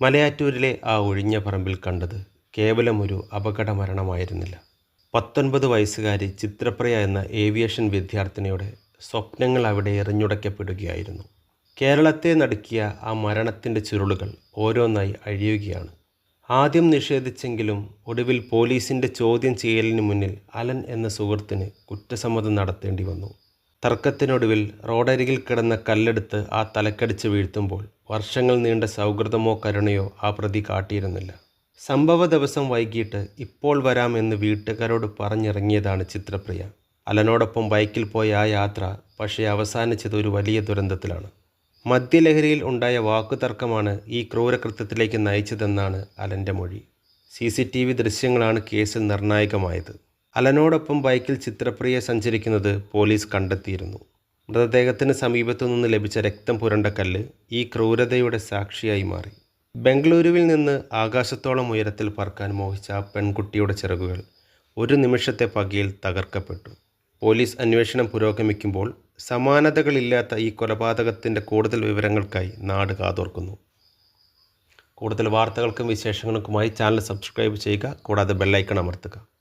മലയാറ്റൂരിലെ ആ ഒഴിഞ്ഞ പറമ്പിൽ കണ്ടത് കേവലം ഒരു അപകട മരണമായിരുന്നില്ല പത്തൊൻപത് വയസ്സുകാരി ചിത്രപ്രിയ എന്ന ഏവിയേഷൻ വിദ്യാർത്ഥിനിയുടെ സ്വപ്നങ്ങൾ അവിടെ എറിഞ്ഞുടയ്ക്കപ്പെടുകയായിരുന്നു. കേരളത്തെ നടുക്കിയ ആ മരണത്തിന്റെ ചുരുളുകൾ ഓരോന്നായി അഴിയുകയാണ്. ആദ്യം നിഷേധിച്ചെങ്കിലും ഒടുവിൽ പോലീസിന്റെ ചോദ്യം ചെയ്യലിന് മുന്നിൽ അലൻ എന്ന സുഹൃത്തിന് കുറ്റസമ്മതം നടത്തേണ്ടി വന്നു. തർക്കത്തിനൊടുവിൽ റോഡരികിൽ കിടന്ന കല്ലെടുത്ത് ആ തലക്കടിച്ച് വീഴ്ത്തുമ്പോൾ വർഷങ്ങൾ നീണ്ട സൗഹൃദമോ കരുണയോ ആ പ്രതി കാട്ടിയിരുന്നില്ല. സംഭവ ദിവസം വൈകിട്ട് ഇപ്പോൾ വരാമെന്ന് വീട്ടുകാരോട് പറഞ്ഞിറങ്ങിയതാണ് ചിത്രപ്രിയ. അലനോടൊപ്പം ബൈക്കിൽ പോയ ആ യാത്ര പക്ഷേ അവസാനിച്ചത് ഒരു വലിയ ദുരന്തത്തിലാണ്. മദ്യലഹരിയിൽ ഉണ്ടായ വാക്കുതർക്കമാണ് ഈ ക്രൂരകൃത്യത്തിലേക്ക് നയിച്ചതെന്നാണ് അലന്റെ മൊഴി. സി സി ടി വി ദൃശ്യങ്ങളാണ് കേസിൽ നിർണായകമായത്. അലനോടൊപ്പം ബൈക്കിൽ ചിത്രപ്രിയ സഞ്ചരിക്കുന്നത് പോലീസ് കണ്ടെത്തിയിരുന്നു. മൃതദേഹത്തിന് സമീപത്തു നിന്ന് ലഭിച്ച രക്തം പുരണ്ട കല്ല് ഈ ക്രൂരതയുടെ സാക്ഷിയായി മാറി. ബംഗളൂരുവിൽ നിന്ന് ആകാശത്തോളം ഉയരത്തിൽ പറക്കാൻ മോഹിച്ച ആ പെൺകുട്ടിയുടെ ചിറകുകൾ ഒരു നിമിഷത്തെ പകയിൽ തകർക്കപ്പെട്ടു. പോലീസ് അന്വേഷണം പുരോഗമിക്കുമ്പോൾ സമാനതകളില്ലാത്ത ഈ കൊലപാതകത്തിന്റെ കൂടുതൽ വിവരങ്ങൾക്കായി നാട് കാതോർക്കുന്നു. കൂടുതൽ വാർത്തകൾക്കും വിശേഷങ്ങൾക്കുമായി ചാനൽ സബ്സ്ക്രൈബ് ചെയ്യുക കൂടാതെ ബെല്ലൈക്കൺ അമർത്തുക.